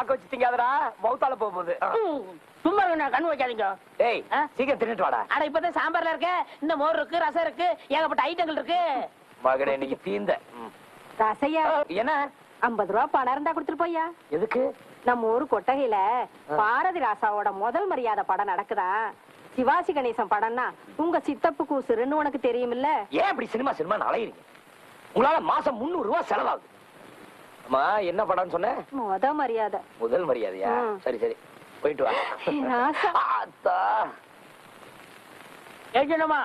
பாக்க வச்சு திங்காதடா மவுத்தால போக போகுது சும்மா கண்ணு வைக்காதீங்க. ஏய்? சீக்கிரம் தின்னுட்டு வாடா. ஆனா இப்பதான் சாம்பார்ல இருக்க இந்த மோர் இருக்கு ரசம் இருக்கு ஏகப்பட்ட ஐட்டங்கள் இருக்கு. மகனே இன்னைக்கு தீந்த. ராசையா? என்ன? ஐம்பது ரூபா பணம் இருந்தா கொடுத்துட்டு போய்யா. எதுக்கு? நம்ம ஊரு கொட்டகையில பாரதி ராசாவோட முதல் மரியாதை படம் நடக்குதா? சிவாஜி கணேசன் படம்னா உங்க சித்தப்பு கூசுருன்னு உனக்கு தெரியுமில்ல? ஏன் இப்படி சினிமா சினிமா அலையிறீங்க? உங்களால மாசம் முந்நூறு ரூபாய் செலவாகுது. அம்மா என்ன படம்னு சொன்ன? முத மரியாதை. முதல் மரியாதையா. சரி சரி. போயிட்டு வா. ராசா. ஆத்தா. ஏஜனமா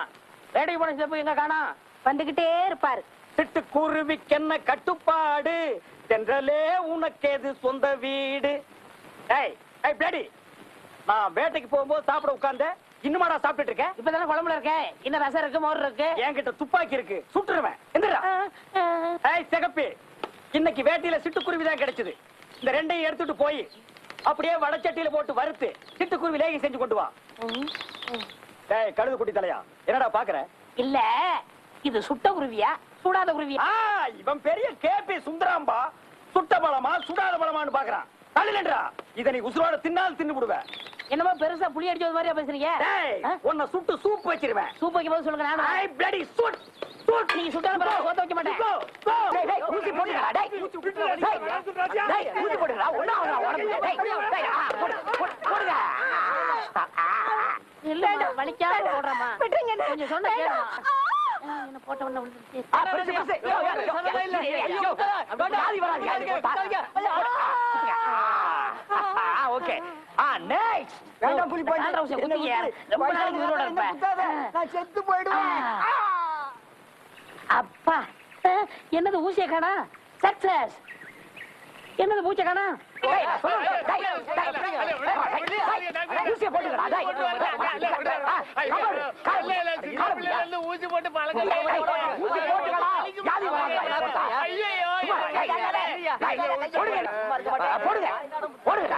வேட்டைக்கு போன சிறப்பு எங்க காணோம் வந்துகிட்டே இருப்பாரு. சிட்டுக்குருவிக்கென்ன கட்டுப்பாடு? தென்றலே உனக்கேது சொந்த வீடு? ஏய் ஏய் பிளடி. நான் வேட்டைக்கு போகும்போது சாப்பிட உட்கார்ந்தேன். இன்னுமாடா சாப்பிட்டுட்டு இருக்கேன்? இப்பதானே குழம்புல இருக்க. இன்னும் ரசம் இருக்கு மோர் இருக்கு. என்கிட்ட துப்பாக்கி இருக்கு. சுட்டுருவேன். எந்திரா. ஏய் சிகப்பி. இன்னைக்கு வேட்டையில சிட்டுக்குருவி தான் கிடைச்சது. இந்த ரெண்டையும் எடுத்துட்டு போய் அப்படியே வடச்சட்டியில போட்டு வறுத்து சிட்டுக்குருவி லேகி செஞ்சு கொண்டு வா. ஏய் கழுது குட்டி தலையா என்னடா பாக்குற? இல்ல இது சுட்ட குருவியா சுடாத குருவியா? இவன் பெரிய கேபி சுந்தராம்பா. சுட்ட பழமா சுடாத பழமான்னு பாக்குறான். தள்ளுலன்றா இத நீ உசுரோட தின்னால் தின்னு விடுவேன் என்னமோ பெருசா புளி அடிச்சது மாதிரியா பேசுறீங்க? டேய்? உன்னை சுட்டு சூப் வச்சிருவேன். சூப் வைக்கும் போது சொல்லுங்க நானும். ஐ பிளடி சூட் நீ சுத்தம் பண்ண கோத்த வைக்க மாட்டேன் டேய் நான் செத்து போய்டுவேன். பா என்னது ஊசிய காணா சக்சஸ் என்னது பூச்ச காணா ஊசிய போட்டுக்கடா போட்டு பழக்கம் ஊசி போட்டுக்கடா போடுங்க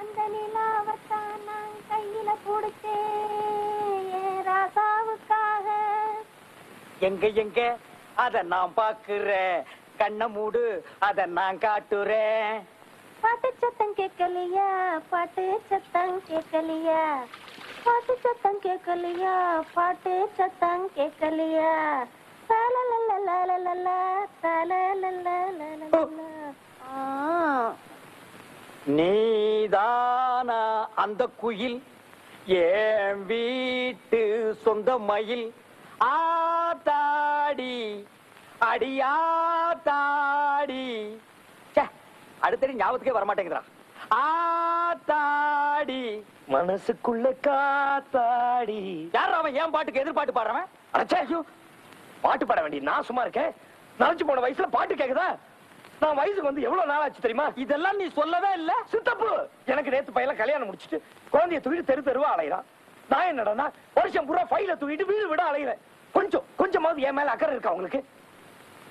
அந்த நிலாவத்தான் நான் கையில போடுச்சேன் எங்க எங்க அத நான் பாக்குறேன் கண்ண மூடு அத நான் காட்டுறேன் பாட்டு சத்தம் கேட்கலையா பாட்டு சத்தம் கேட்கலையா பாட்டு சத்தம் கேட்கலையா பாட்டு சத்தம் கேட்கலையா நீதானா அந்த குயில் ஏன் வீட்டு சொந்த மயில் ஆத்தாடி. அடியாத்தாடி. அடுத்தடி ஞாபகத்துக்கே வரமாட்டேங்குதுடா. ஆத்தாடி. மனசுக்குள்ள காத்தாடி. யார் அவன் ஏன் பாட்டுக்கு எதிர்பாட்டு பாடுறவன்? அடச்சே, பாட்டு பாட வேண்டிய நான் சும்மா இருக்கேன். நரைச்சு போன வயசுல பாட்டு கேக்குதா? நான் வயசுக்கு வந்து எவ்வளவு நாள் ஆச்சு தெரியுமா? இதெல்லாம் நீ சொல்லவே இல்ல. சித்தப்பு! எனக்கு நேத்து பையன் கல்யாணம் முடிச்சிட்டு குழந்தைய தூக்கிட்டு தெரு தெருவா அலையிறான். நான் என்னடா வருஷம் பூரா ஃபைல தூக்கிட்டு வீடு விட அலையிறேன். கொஞ்சம் கொஞ்சமாவது என் மேல அக்கறை இருக்கா உங்களுக்கு?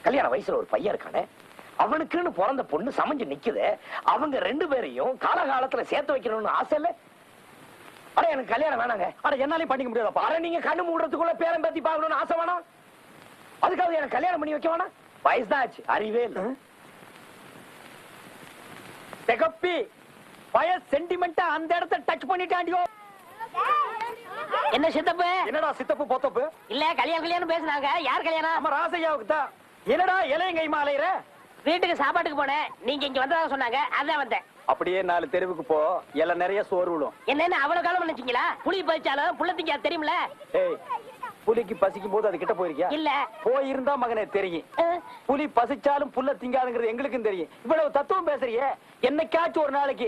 கல்யாண வயசுல ஒரு பையன் இருக்கானே அவனுக்குன்னு பிறந்த பொண்ணு சமைஞ்சு நிக்குது அவங்க ரெண்டு பேரையும் காலகாலத்துல சேர்த்து வைக்கணும்னு ஆசை இல்ல? அட எனக்கு கல்யாணம் வேணாங்க. அட என்னாலையும் பண்ணிக்க முடியாதப்பா. அட நீங்க கண்ணு மூடுறதுக்குள்ள பேரம் பேத்தி பார்க்கணும்னு ஆசை வேணாம் அதுக்காக எனக்கு கல்யாணம் பண்ணி வைக்க வேணாம் வயசுதான் ஆச்சு அறிவே இல்லை. செகப்பி பய சென்டிமெண்டா அந்த இடத்த டச் பண்ணிட்டாண்டியோ. என்ன சித்தப்பு? என்னடா சித்தப்பு பொத்தப்பு? இல்ல கல்யாணம் கல்யாணம் பேசுனாங்க. யார் கல்யாணம்? நம்ம ராசையாவுக்கு தான் என்னடா இலையங்கை மாலையிற? வீட்டுக்கு சாப்பாட்டுக்கு போனேன். நீங்க இங்க வந்ததா சொன்னாங்க. அதான் வந்தேன். அப்படியே நாலு தெருவுக்கு போ. எல்லாம் நிறைய சோறு விழும் என்னன்னு அவ்வளவு காலம் நினைச்சீங்களா? புளி பறிச்சாலும் புள்ள திங்க தெரியுமில? ஏய் புலிக்கு பசிக்கும் போது அது கிட்ட போயிருக்கியா? இல்ல. போயிருந்தா மகனே தெரியும். புலி பசிச்சாலும் புல்ல திங்காதுங்கிறது எங்களுக்கும் தெரியும். இவ்வளவு தத்துவம் பேசுறியே. என்னைக்காச்சும் ஒரு நாளைக்கு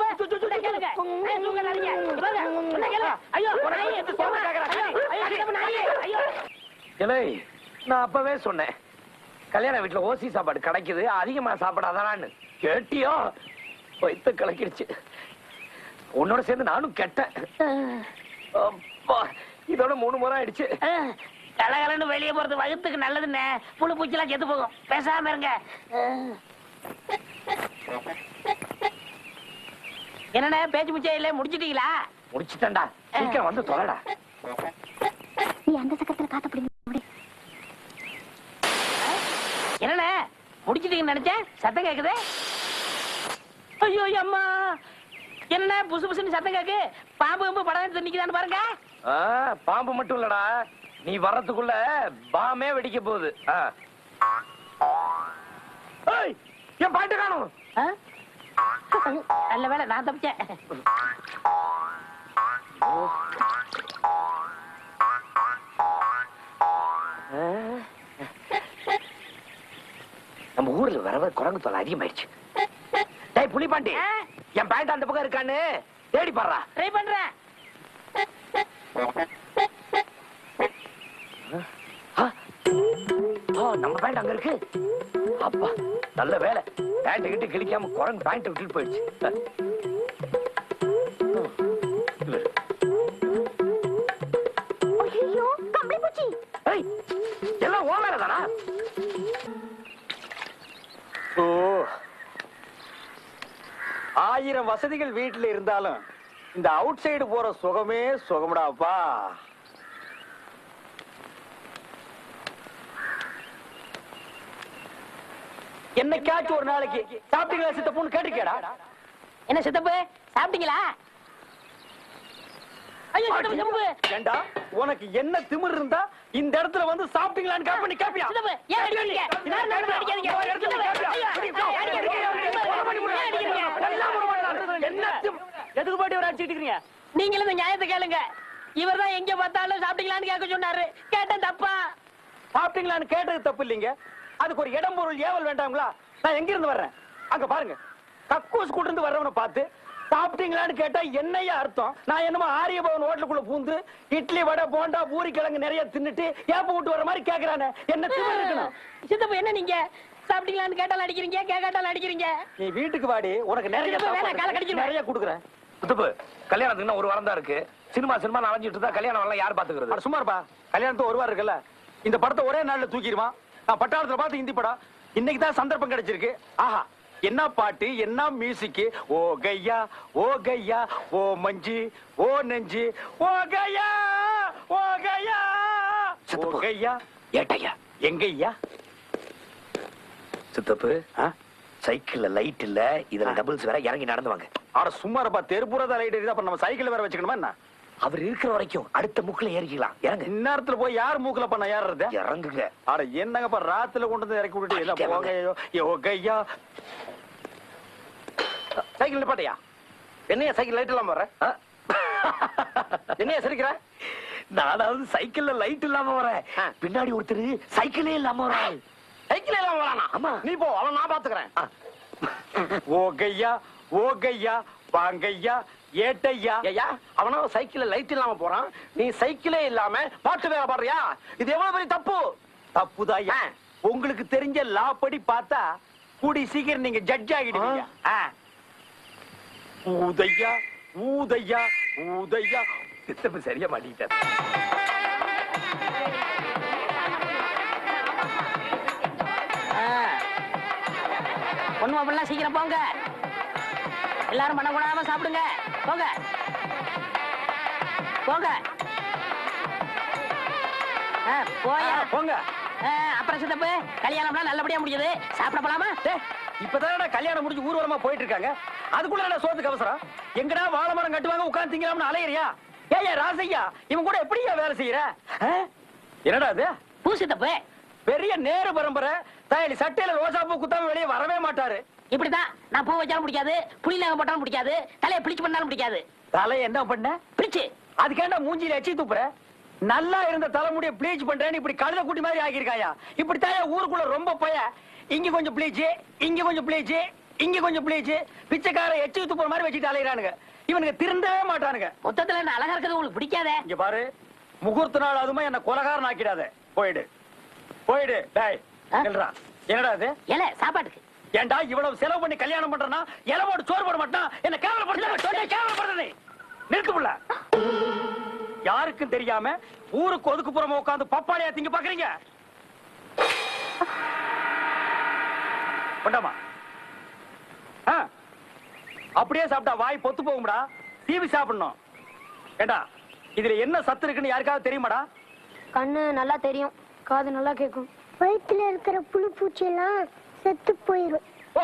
நான் அப்பவே சொன்னேன். கல்யாண வீட்டுல ஓசி சாப்பாடு கிடைக்குது அதிகமா சாப்பிடாதான்னு கேட்டியோ? வைத்து கலக்கிடுச்சு. உன்னோட சேர்ந்து நானும் கெட்டேன். அப்பா இதோட மூணு முறை ஆயிடுச்சு. கலகலன்னு வெளியே போறது வகுத்துக்கு நல்லதுண்ணே புழு பூச்சிலாம் செத்து போகும். பேசாம இருங்க. என்னண்ணே பேச்சு முச்சே இல்ல முடிச்சிட்டீங்களா? முடிச்சுட்டேன்டா. சீக்கிரம் வந்து தொலைடா. நீ அந்த சக்கரத்துல காத்த பிடிங்க என்னண்ணே முடிச்சிட்டீங்கன்னு நினைச்சேன்? சத்தம் கேக்குது? ஐயோ அம்மா. என்ன புசு புசுன்னு சத்தம் கேக்கு? பாம்பு கம்பு படம் எடுத்து நிக்குதான்னு பாருங்க. பாம்பு மட்டும் இல்லடா. நீ வர்றதுக்குள்ள பாமே வெடிக்க போகுது. என் பாட்டு காணும்? நல்ல வேளை நான் தப்பிச்சேன் நம்ம ஊர்ல வரவ குரங்கு தொலை அதிகமாயிடுச்சு டேய் புலிபாண்டி? என் பேண்ட் அந்த பக்கம் இருக்கான்னு தேடி பாடுறா ட்ரை பண்றேன் ஆ? ஓ நம்ம பேண்ட் அங்க இருக்கு. அப்பா நல்ல வேலை. பேண்ட் கிட்ட கிழிக்காம குரங்கு பேண்ட் விட்டுட்டு போயிடுச்சு. எல்லாம் ஓ ஓ. ஆயிரம் வசதிகள் வீட்டுல இருந்தாலும் இந்த அவுட் சைடு போற சுகமே சுகம்டாப்பா என்னைக்காச்சும் ஒரு நாளைக்கு சாப்பிட்டீங்களா சித்தப்புன்னு கேட்டிருக்கேடா என்ன சித்தப்பு சாப்பிட்டீங்களா? ஏண்டா உனக்கு என்ன திமிர் இருந்தா இந்த இடத்துல வந்து சாப்பிட்டீங்களான்னு கேப் பண்ணி கேப்பியா? எதுக்கு பாட்டி ஒரு அடிச்சிட்டு இருக்கீங்க? நீங்களும் இந்த நியாயத்தை கேளுங்க. இவர்தான் எங்க பார்த்தாலும் சாப்பிட்டீங்களான்னு கேட்க சொன்னாரு. கேட்டேன் தப்பா? சாப்பிட்டீங்களான்னு கேட்டது தப்பு இல்லைங்க. அதுக்கு ஒரு இடம் பொருள் ஏவல் வேண்டாங்களா நான் எங்க இருந்து வர்றேன்? அங்க பாருங்க. கக்கூஸ் கூட இருந்து வர்றவனை பார்த்து சாப்பிட்டீங்களான்னு கேட்டா என்னையா அர்த்தம்? நான் என்னமோ ஆரிய பவன் ஹோட்டலுக்குள்ள பூந்து இட்லி வடை போண்டா பூரி கிழங்கு நிறைய தின்னுட்டு ஏப்ப விட்டு வர மாதிரி கேக்குறானே. என்ன திமிர் இருக்கணும்? சித்தப்பு என்ன நீங்க? சாப்பிட்டீங்களான்னு கேட்டாலும் அடிக்கிறீங்க கேட்காட்டாலும் அடிக்கிறீங்க. நீ வீட்டுக்கு வாடி உனக்கு நிறைய. நிறைய கொடுக்குறேன். சித்தப்பு கல்யாணத்துக்கு இன்னும் ஒரு வாரம் தான் இருக்கு. சினிமா சினிமா அலைஞ்சிட்டு இருந்தா கல்யாணம் எல்லாம் யார் பாத்துக்கிறது? அட சும்மா இருப்பா. கல்யாணத்து ஒரு வாரம் இருக்குல்ல. இந்த படத்தை ஒரே நாள்ல தூக்கிடுவான். நான் பட்டாளத்துல பார்த்து ஹிந்தி படம் இன்னைக்கு தான் சந்தர்ப்பம் கிடைச்சிருக்கு. ஆஹா என்ன பாட்டு என்ன மியூசிக் ஓ கையா ஓ கையா ஓ மஞ்சி ஓ நெஞ்சு ஓ கையா ஓ கையா ஓ. கையா. ஏட்டையா? எங்கய்யா? சித்தப்பு? சைக்கிள்ல லைட் இல்ல இதுல. டபுள்ஸ் வேற இறங்கி நடந்து வாங்க. அட சும்மா இருப்பா தெருப்புறதா லைட் அப்ப நம்ம சைக்கிள் வேற வச்சுக்கணுமா என்ன? அவர் இருக்கிற வரைக்கும் அடுத்த முக்குல ஏறிக்கலாம். இறங்கு. இந்நேரத்துல போய் யார் மூக்குல பண்ண ஏறுறது? இறங்குங்க. அட என்னங்கப்பா ராத்துல கொண்டு வந்து இறக்கி விட்டுட்டு என்ன அடிக்க போங்க ஐயோ ஐயோ கையா சைக்கிள் நிப்பாட்டியா? என்னையா சைக்கிள் லைட் இல்லாம வர? என்னையா சிரிக்கிற? நானாவது சைக்கிள்ல லைட் இல்லாம வரேன். பின்னாடி ஒருத்தர் சைக்கிளே இல்லாம வரான் சைக்கிள் இல்லாம வரானா? ஆமா. நீ போ அவன் நான் பாத்துக்கிறேன். ஓ கையா ஓ கையா வாங்கய்யா ஏட்டையா? ஐயா அவனோ சைக்கிள்ல லைட் இல்லாம போறான். நீ சைக்கிளே இல்லாம பாட்டு வேலை பாடுறியா? இது எவ்வளவு பெரிய தப்பு? தப்புதாய்யா. உங்களுக்கு தெரிஞ்ச லா படி பார்த்தா கூடி சீக்கிரம் நீங்க ஜட்ஜ் ஆகிடுவீங்க. ஆ. ஊதையா ஊதையா ஊதையா. சித்தப்பு சரியா மாட்டிக்கிட்டார். ஒண்ணும் அப்படிலாம் சீக்கிரம் போங்க. எல்லாரும் பண்ண கூடாம சாப்பிடுங்க. போங்க. போங்க. போயா. போங்க. அப்புறம் சித்தப்பு கல்யாணம்லாம் நல்லபடியா முடிஞ்சது. சாப்பிட போலாமா? டேய், இப்பதானடா கல்யாணம் முடிஞ்சு ஊர்வலமா போயிட்டு இருக்காங்க அதுக்குள்ள சோத்துக்கு அவசரம்? எங்கடா வாழை மரம் கட்டுவாங்க உட்கார்ந்து திங்கலாம்னு அலையறியா ஏய்யா ராசையா இவன் கூட எப்படியா வேலை செய்யற? என்னடா அது பூ சித்தப்பு. பெரிய நேரு பரம்பரை தயலி சட்டையில பூ குத்தாம வெளியே வரவே மாட்டாரு. இப்படிதான் நான் பூ வச்சாலும் பிடிக்காது புளி நகம் போட்டாலும் பிடிக்காது தலையை பிடிச்சு பண்ணாலும் பிடிக்காது. தலை என்ன பண்ண? பிடிச்சு. அதுக்கேண்டா மூஞ்சில எச்சி துப்புற நல்லா இருந்த தலைமுடிய ப்ளீச் பண்றேன்னு இப்படி கழுத குட்டி மாதிரி ஆகியிருக்காயா இப்படி தாயா ஊருக்குள்ள ரொம்ப பய. இங்க கொஞ்சம் ப்ளீச் இங்க கொஞ்சம் ப்ளீச் இங்க கொஞ்சம் ப்ளீச். பிச்சைக்கார எச்சி துப்புற மாதிரி வச்சுட்டு அலையிறானுங்க. இவனுக்கு திருந்தவே மாட்டானுங்க. மொத்தத்துல என்ன அழகா இருக்கிறது உங்களுக்கு பிடிக்காதே? இங்க பாரு முகூர்த்த நாள் அதுமா என்ன கொலகாரன் ஆக்கிடாத போயிடு. போயிடு டேய். என்னடா அது ஏல சாப்பாட்டுக்கு. ஏன்டா இவ்வளவு செலவு பண்ணி கல்யாணம் பண்றனா இலவோடு சோறு போட மாட்டான் என்ன கேவலப்படுத்த கேவலப்படுறது நிறுத்து புள்ள. யாருக்கும் தெரியாம ஊருக்கு ஒதுக்குப்புறமா உட்காந்து பப்பாளியா திங்க பாக்குறீங்க? கொண்டாமா? ஆ, அப்படியே சாப்பிட்டா வாய் பொத்து போகும்டா. தீவி சாப்பிடணும். ஏண்டா இதுல என்ன சத்து இருக்குன்னு யாருக்காவது தெரியுமாடா? கண்ணு நல்லா தெரியும் காது நல்லா கேட்கும் வயிற்றுல இருக்கிற புழு பூச்சி எல்லாம் செத்து போயிரும் ஓ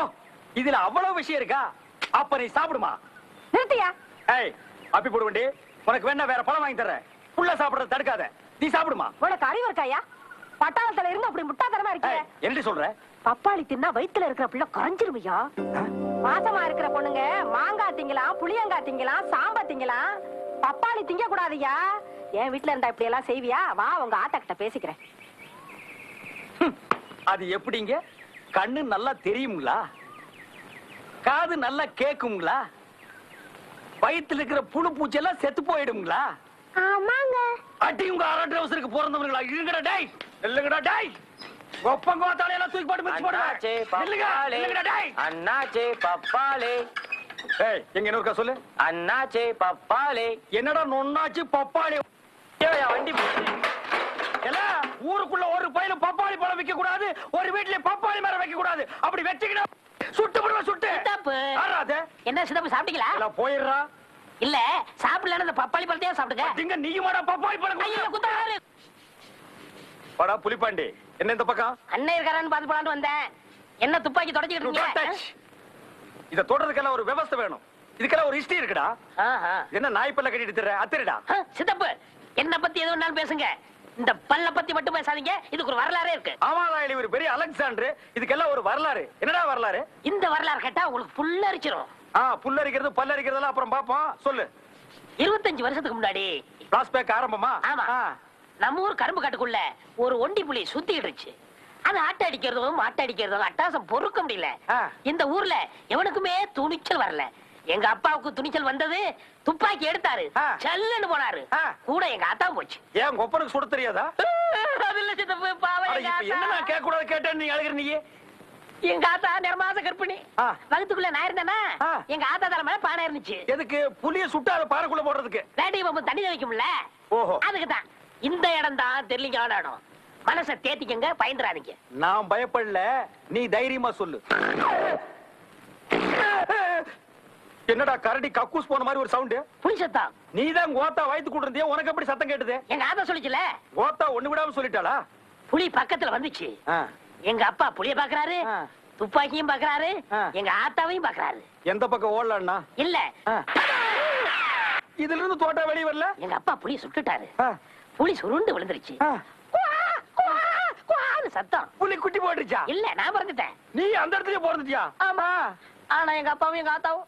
இதுல அவ்வளவு விஷயம் இருக்கா? அப்ப நீ சாப்பிடுமா? நிறுத்தியா? ஏய் அப்பி போடு வண்டி. உனக்கு வேணா வேற பழம் வாங்கி தர்றேன். புள்ள சாப்பிடுறத தடுக்காத. நீ சாப்பிடுமா? உனக்கு அறிவு இருக்காயா பட்டாளத்துல இருந்து அப்படி முட்டாத்தனமா இருக்கே. என்னடி சொல்ற? பப்பாளி தின்னா வயித்துல இருக்கிற பிள்ளை குறைஞ்சிருமையா மாசமா இருக்கிற பொண்ணுங்க மாங்காய் திங்கலாம் புளியங்காய் திங்கலாம் சாம்பா திங்கலாம். பப்பாளி திங்க கூடாதுயா என் வீட்டுல இருந்தா இப்படி எல்லாம் செய்வியா? வா உங்க ஆத்தா கிட்ட பேசிக்கிறேன். அது எப்படிங்க? கண்ணு நல்லா தெரியுங்களா காது நல்லா கேக்குங்களா வயித்துல இருக்கிற புழு பூச்சி எல்லாம் செத்து போயிடுங்களா ஆமாங்க. அடி உங்க அரை ட்ரௌசருக்கு பிறந்தவங்களா? இருங்கடா டேய். இல்லங்கடா டேய். ஒப்பங்க தலையெல்லாம் தூக்கி போட்டு மிச்சு போடுவேன் இல்லங்க இல்லங்கடா டேய். அண்ணாச்சே பப்பாளே. ஏய் எங்க இன்னொருக்கா சொல்லு. அண்ணாச்சே பப்பாளே. என்னடா நொன்னாச்சு பப்பாளி? ஏய், வண்டி. இல்ல ஊருக்குள்ள ஒரு பையில பப்பாளி பழம் வைக்க கூடாது ஒரு வீட்ல பப்பாளி மரம் வைக்க கூடாது அப்படி வச்சுக்கிட்டா சுட்டு போடுவ சுட்டு சித்தப்பு. ஆறாது என்ன சித்தப்பு சாப்பிட்டீங்களா? எல்லாம் போயிடுறா. இல்ல சாப்பிடலன்னு இந்த பப்பாளி பழத்தையே சாப்பிடுங்க? திங்க நீயுமாடா பப்பாளி பழம் ஐயோ? குத்தாரு வாடா புலிப்பாண்டி. என்ன இந்த பக்கம்? அண்ணன் இருக்காரான்னு பாத்து போலான்னு வந்தேன். என்ன துப்பாக்கி தொடச்சிக்கிட்டு. இருக்கீங்க இத தொடறதுக்கெல்லாம் ஒரு விவஸ்தை வேணும். இதுக்கெல்லாம் ஒரு ஹிஸ்டரி இருக்குடா. ஆஹா. என்ன நாய்ப்பல்ல கட்டிட்டு திர அத்திரடா. ஆ, சித்தப்பு என்ன பத்தி எது வேணாலும் பேசுங்க. இந்த பல்ல பத்தி மட்டும் பேசாதீங்க. இதுக்கு ஒரு வரலாறே இருக்கு. ஆமாதான் ஒரு பெரிய அலெக்சாண்டர். இதுக்கெல்லாம் ஒரு வரலாறு. என்னடா வரலாறு? இந்த வரலாறு கேட்டா உங்களுக்கு புல்லரிச்சிரும் புல்லரிக்கிறது பல்லரிக்கிறதெல்லாம் அப்புறம் பாப்போம் சொல்லு. இருபத்தஞ்சு வருஷத்துக்கு முன்னாடி. பிளாஸ்பேக் ஆரம்பமா? ஆமா. நம்ம ஊர் கரும்பு காட்டுக்குள்ள ஒரு ஒண்டி புலி சுத்திட்டு அது ஆட்ட அடிக்கிறதும் மாட்ட அடிக்கிறதும் அட்டாசம் பொறுக்க முடியல. இந்த ஊர்ல எவனுக்குமே துணிச்சல் வரல. எங்க அப்பாவுக்கு துணிச்சல் வந்தது துப்பாக்கி எடுத்தாரு. சல்லுன்னு போனாரு. கூட எங்க ஆத்தா போச்சு. ஏன் உங்க ஒப்பனுக்கு சுட தெரியாதா? என்ன கேட்க கூடாது கேட்டேன் நீ அழுகிற நீ எங்க ஆத்தா நிறமாச கற்பிணி. வகுத்துக்குள்ள நான் இருந்தேனா ஆ. எங்க ஆத்தா தலை மேல பானை இருந்துச்சு. எதுக்கு? புலிய சுட்டு அதை பாறைக்குள்ள போடுறதுக்கு. வேட்டை பாம்பு தண்ணி வைக்கும்ல ஓஹோ. அதுக்கு தான் இந்த இடம் தான் தெரியலிங்கான இடம். மனசை தேத்திக்கங்க பயந்துறாதீங்க. நான் பயப்படல. நீ தைரியமா சொல்லு. என்னடா கரடி கக்கூஸ் போன மாதிரி ஒரு சவுண்ட் புலி சத்தம். நீ தான் கோத்தா வயித்து கூட்டிருந்தியா உனக்கு எப்படி சத்தம் கேட்டது? எங்க ஆத்தா சொல்லிச்சுல? கோத்தா ஒண்ணு விடாம சொல்லிட்டாளா? புலி பக்கத்துல வந்துச்சு. எங்க அப்பா புலிய பாக்குறாரு. துப்பாக்கியும் பாக்குறாரு. எங்க ஆத்தாவையும் பாக்குறாரு. எந்த பக்கம் ஓடலான்னா இல்ல. இதுல இருந்து தோட்டா வெளிய வரல? எங்க அப்பா புலிய சுட்டுட்டாரு. புலி சுருண்டு விழுந்துருச்சு. சத்தம். புலி குட்டி போட்டுச்சா இல்ல நான் பிறந்துட்டேன். நீ அந்த இடத்துலயே பிறந்துட்டியா? ஆமா. ஆனா எங்க அப்பாவும் எங்க ஆத்தாவும்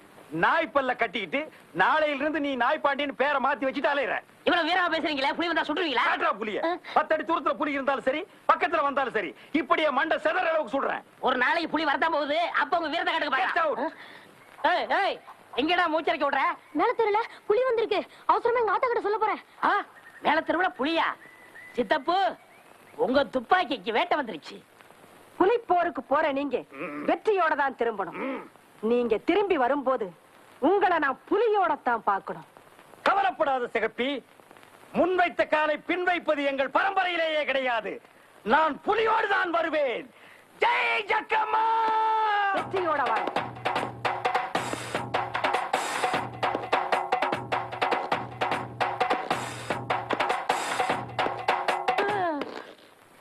நாய் பல்ல கட்டிக்கிட்டு நாளையில இருந்து நீ நாய் பாண்டியன்னு பேரை மாத்தி வச்சுட்டு அலையிற. இவ்வளவு வீரமா பேசுறீங்களா? புலி வந்தா சுடுவீங்களா காட்டுறா புலிய. பத்தடி தூரத்துல புலி இருந்தாலும் சரி பக்கத்துல வந்தாலும் சரி இப்படியே மண்டை செதற அளவுக்கு சொல்றேன் ஒரு நாளைக்கு புலி வரதான் போகுது. அப்ப உங்க வீரத்தை கட்டுக்க எங்கடா மூச்சரைக்க விடுற? மேல தெரியல புலி வந்திருக்கு. அவசரமா எங்க ஆத்தா கிட்ட சொல்ல போறேன். ஆ மேல திருவிழா புலியா? சித்தப்பு உங்க துப்பாக்கிக்கு வேட்டை வந்துருச்சு. புலி போருக்கு போற நீங்க வெற்றியோட தான் திரும்பணும். நீங்க திரும்பி வரும்போது உங்களை நான் புலியோட தான் பார்க்கணும். கவலைப்படாத சிகப்பி முன்வைத்த காலை பின் வைப்பது எங்கள் பரம்பரையிலேயே கிடையாது. நான் புலியோடு தான் வருவேன். ஜெய் ஜக்கம்மா! வெற்றியோட வாங்க.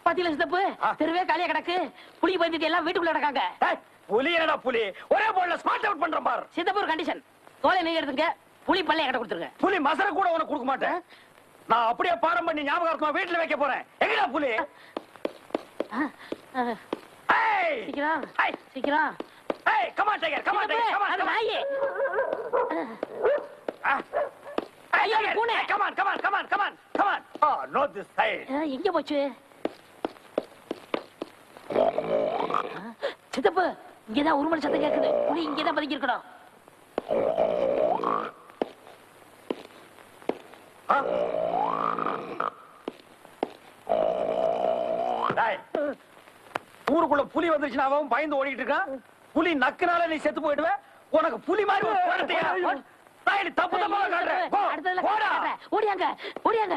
பாத்தீங்களா சித்தப்பு ஆ. தெருவே காலியா கிடக்கு. புலி பயந்துட்டு எல்லாம் வீட்டுக்குள்ள கிடக்காங்க. ஏய், புலி என்னடா புலி? ஒரே போல்ல ஸ்மார்ட் அவுட் பண்றேன் பாரு. சித்தப்பு ஒரு கண்டிஷன் தோலை நீங்க எடுத்துங்க புலி பல்லைய கிட்ட கொடுத்துருங்க. புலி மசர கூட உனக்கு கொடுக்க மாட்டேன். நான் அப்படியே பாடம் பண்ணி ஞாபகார்த்தமா வீட்டுல வைக்க போறேன். எங்கடா புலி ஆ, ஆ, ஏய்! சீக்கிரம் ஏய்! சீக்கிரம். on, tiger, come on, அது come on. நாயி ஐயோ, tiger, பூனை. hey, come on, come on, come on, come on, come on. Oh, not this side. ஆ, எங்க போச்சு? ஆ, சித்தப்பு இங்கதான் உருமல் சத்தம் கேக்குது. புலி இங்கதான் பதுங்கி இருக்கணும் ஊருக்குள்ள புலி வந்துருச்சுன்னா அவன் பயந்து ஓடிட்டு இருக்கான். புலி நக்குனால நீ செத்து போயிடுவ. உனக்கு புலி மாதிரி தப்பு தப்பா. ஓடியாங்க ஓடியாங்க.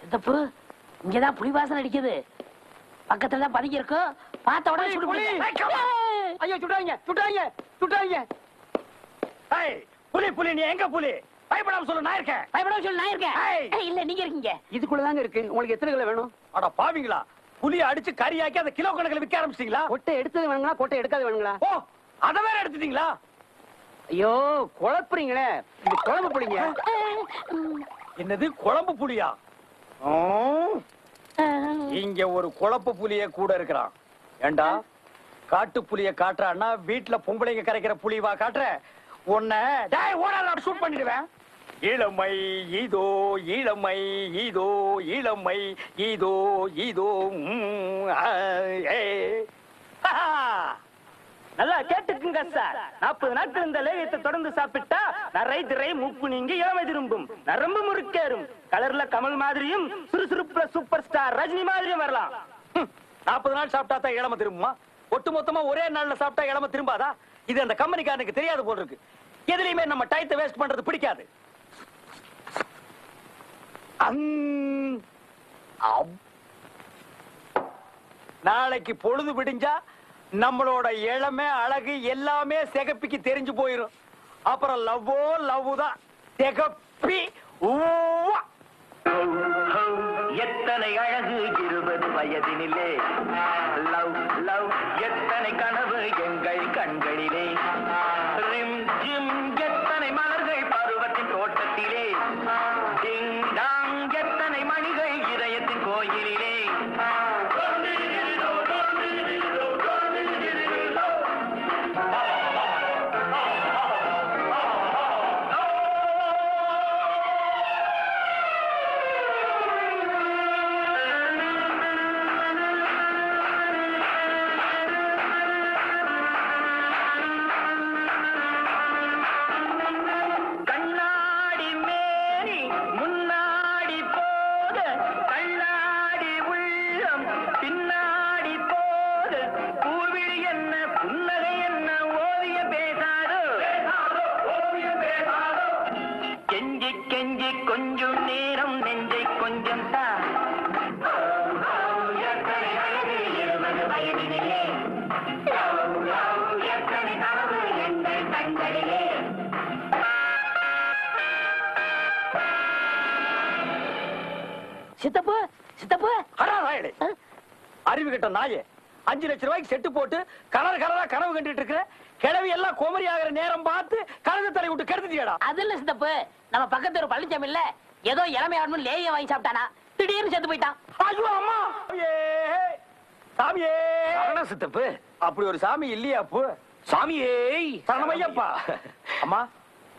சித்தப்பு இங்கதான் புலி வாசனை அடிக்குது. பக்கத்துல தான் பதுங்கி இருக்கும் பார்த்த உடனே ஐயோ சுட்டாங்க சுட்டாங்க சுட்டாங்க புலி புலி நீ எங்க புலி? பயப்படாம சொல்லு நான் இருக்கேன். பயப்படாம சொல்லு நான் இருக்கேன். இல்ல நீங்க இருக்கீங்க. இதுக்குள்ளதாங்க இருக்கு. உங்களுக்கு எத்தனை கிலோ வேணும்? அட பாவிங்களா? புலிய அடிச்சு கறியாக்கி அந்த கிலோ கணக்குல விக்க ஆரம்பிச்சிட்டீங்களா? கொட்டை எடுத்தது வேணுங்களா? கொட்டை எடுக்காது வேணுங்களா? ஓ அத வேற எடுத்துட்டீங்களா? ஐயோ குழப்புறீங்களே. இது குழம்பு ம், என்னது குழம்பு ஆ, இங்க ஒரு குழப்பு புலிய கூட இருக்கிறான். ஏண்டா? காட்டு புலிய காட்டுறான்னா வீட்டுல பொம்பளைங்க கரைக்கிற புலிவா காட்டுற. உன்னை டேய் ஓடாத ஷூட் பண்ணிடுவேன். இளமை இதோ இளமை இதோ இளமை இதோ இதோ! நல்லா கேட்டுக்குங்க சார். நாற்பது நாட்கள் இந்த லேகியத்தை தொடர்ந்து சாப்பிட்டா நரை திரை மூப்பு நீங்கி இளமை திரும்பும். நரம்பு முறுக்கேறும். கலர்ல கமல் மாதிரியும் சுறுசுறுப்புல சூப்பர் ஸ்டார் ரஜினி மாதிரியும் வரலாம். நாற்பது நாள் சாப்பிட்டா தான் இளம திரும்புமா? ஒட்டு மொத்தமா ஒரே நாள்ல சாப்பிட்டா இளம திரும்பாதா? இது அந்த கம்பெனிக்காரனுக்கு தெரியாது போல் இருக்கு. எதுலயுமே நம்ம டயத்தை வேஸ்ட் பண்றது பிடிக்காது. அம். நாளைக்கு பொழுது விடிஞ்சா நம்மளோட இளமை அழகு எல்லாமே சிகப்பிக்கு தெரிஞ்சு போயிரும். அப்புறம் லவ்வோ லவ் தான். சிகப்பி எத்தனை அழகு இருபது வயதினிலே. ஆ? அறிவு கட்ட நாயே. அஞ்சு லட்சம் ரூபாய்க்கு செட்டு போட்டு கலர் கலரா கனவு கண்டுட்டு இருக்கிற கிழவி எல்லாம் கோமரி ஆகிற நேரம் பார்த்து கழுத தலை விட்டு கெடுத்துட்டியடா. அது இல்ல சித்தப்பு. நம்ம பக்கத்து ஒரு பழனிசாமி இல்ல ஏதோ இளமை ஆடணும் லேய வாங்கி சாப்பிட்டானா? திடீர்னு செத்து போயிட்டான். ஐயோ அம்மா! சாமியே! சித்தப்பு. அப்படி ஒரு சாமி இல்லையா அப்பு? சாமியே! சரணமையப்பா அம்மா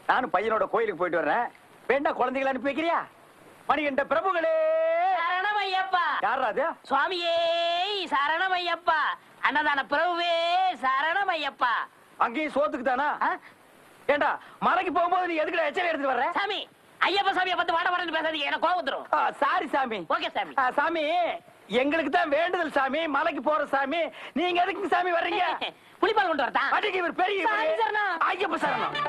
நானும் பையனோட கோயிலுக்கு போயிட்டு வர்றேன். வேண்டா குழந்தைகளை அனுப்பி வைக்கிறியா? மணிகண்ட பிரபுகளே! சரணமையப்பா யாரா அது? சுவாமியே சரணமையப்பா. அன்னதான பிரபுவே சரணமையப்பா. அங்கேயும் சோத்துக்கு தானா? ஏண்டா மலைக்கு போகும்போது நீ எதுக்குடா எச்சரி எடுத்துட்டு வர்ற? சாமி ஐயப்ப சாமியை பார்த்து வாட வாடன்னு பேசாதீங்க எனக்கு ஆ, சாரி சாமி. ஓகே சாமி. சாமி எங்களுக்கு தான் வேண்டுதல் சாமி மலைக்கு போற சாமி. நீங்க எதுக்கு சாமி வர்றீங்க? புளிப்பால் கொண்டு வரதா அடிக்கு இவர் பெரிய. ஐயப்ப சரணம்.